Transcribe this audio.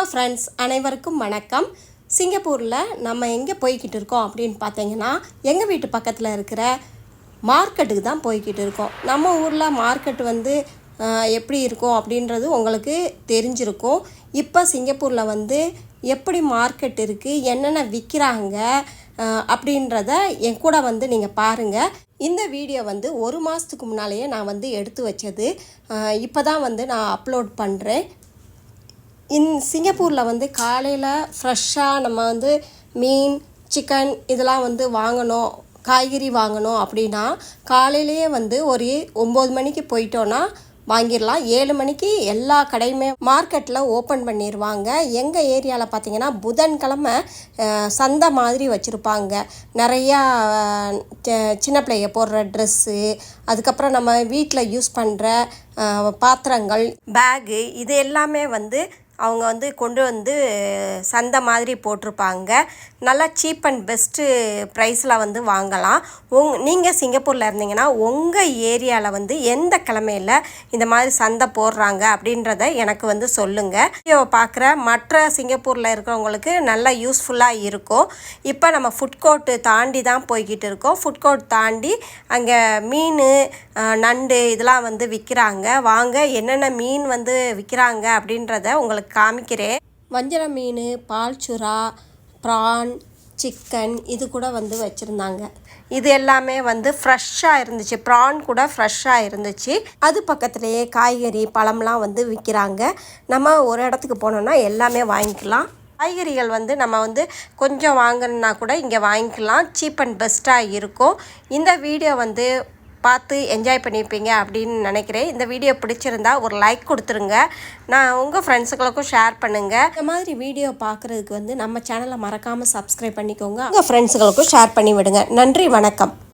Hello friends அனைவருக்கும் வணக்கம். சிங்கப்பூரில் நம்ம எங்கே போய்கிட்டு இருக்கோம் அப்படின்னு பார்த்தீங்கன்னா எங்கள் வீட்டு பக்கத்தில் இருக்கிற மார்க்கெட்டுக்கு தான் போய்கிட்டு இருக்கோம். நம்ம ஊரில் மார்க்கெட் வந்து எப்படி இருக்கும் அப்படின்றது உங்களுக்கு தெரிஞ்சிருக்கும். இப்போ சிங்கப்பூரில் வந்து எப்படி மார்க்கெட் இருக்குது என்னென்ன விற்கிறாங்க அப்படின்றத என் கூட வந்து நீங்கள் பாருங்கள் இந்த வீடியோ வந்து ஒரு மாதத்துக்கு முன்னாலேயே நான் வந்து எடுத்து வச்சது. இப்போ தான் வந்து நான் அப்லோட் பண்ணுறேன் இன் சிங்கப்பூரில் வந்து காலையில் ஃப்ரெஷ்ஷாக நம்ம வந்து மீன் சிக்கன் இதெல்லாம் வந்து வாங்கணும் காய்கறி வாங்கணும் அப்படின்னா காலையிலேயே வந்து ஒரு ஒம்பது மணிக்கு போயிட்டோன்னா வாங்கிடலாம். ஏழு மணிக்கு எல்லா கடையுமே மார்க்கெட்டில் ஓப்பன் பண்ணிடுவாங்க எங்கள் ஏரியாவில் பார்த்தீங்கன்னா புதன்கிழமை சந்தை மாதிரி வச்சுருப்பாங்க. நிறையா சின்ன பிள்ளைய போடுற ட்ரெஸ்ஸு அதுக்கப்புறம் நம்ம வீட்டில் யூஸ் பண்ணுற பாத்திரங்கள் பேகு இது எல்லாமே வந்து அவங்க வந்து கொண்டு வந்து சந்தை மாதிரி போட்டிருப்பாங்க. நல்லா சீப் அண்ட் பெஸ்ட்டு ப்ரைஸில் வந்து வாங்கலாம். உங் நீங்கள் சிங்கப்பூரில் இருந்தீங்கன்னா உங்கள் ஏரியாவில் வந்து எந்த கிழமையில் இந்த மாதிரி சந்தை போடுறாங்க அப்படின்றத எனக்கு வந்து சொல்லுங்கள் வீடியோவை பார்க்குற மற்ற சிங்கப்பூரில் இருக்கிறவங்களுக்கு நல்லா யூஸ்ஃபுல்லாக இருக்கும். இப்போ நம்ம ஃபுட் கோர்ட்டு தாண்டி தான் போய்கிட்டு இருக்கோம். ஃபுட் கோர்ட் தாண்டி அங்கே மீன் நண்டு இதெல்லாம் வந்து விற்கிறாங்க வாங்க என்னென்ன மீன் வந்து விற்கிறாங்க அப்படின்றத உங்களுக்கு காமிக்கிறேன். வஞ்சர மீன் பால் சுறா ப்ரான் சிக்கன் இது கூட வந்து வச்சுருந்தாங்க. இது எல்லாமே வந்து ஃப்ரெஷ்ஷாக இருந்துச்சு. ப்ரான் கூட ஃப்ரெஷ்ஷாக இருந்துச்சு. அது பக்கத்துலேயே காய்கறி பழம்லாம் வந்து விற்கிறாங்க நம்ம ஒரு இடத்துக்கு போனோம்னா எல்லாமே வாங்கிக்கலாம். காய்கறிகள் வந்து நம்ம வந்து கொஞ்சம் வாங்கணுன்னா கூட இங்கே வாங்கிக்கலாம். சீப் அண்ட் பெஸ்ட்டாக இருக்கும். இந்த வீடியோ வந்து பார்த்து என்ஜாய் பண்ணியிருப்பீங்க அப்படின்னு நினைக்கிறேன். இந்த வீடியோ பிடிச்சிருந்தா ஒரு லைக் கொடுத்துருங்க. நான் உங்கள் ஃப்ரெண்ட்ஸுகளுக்கும் ஷேர் பண்ணுங்கள் இந்த மாதிரி வீடியோ பார்க்குறதுக்கு வந்து நம்ம சேனலை மறக்காமல் சப்ஸ்கிரைப் பண்ணிக்கோங்க. உங்கள் ஃப்ரெண்ட்ஸுகளுக்கும் ஷேர் பண்ணி விடுங்க நன்றி வணக்கம்.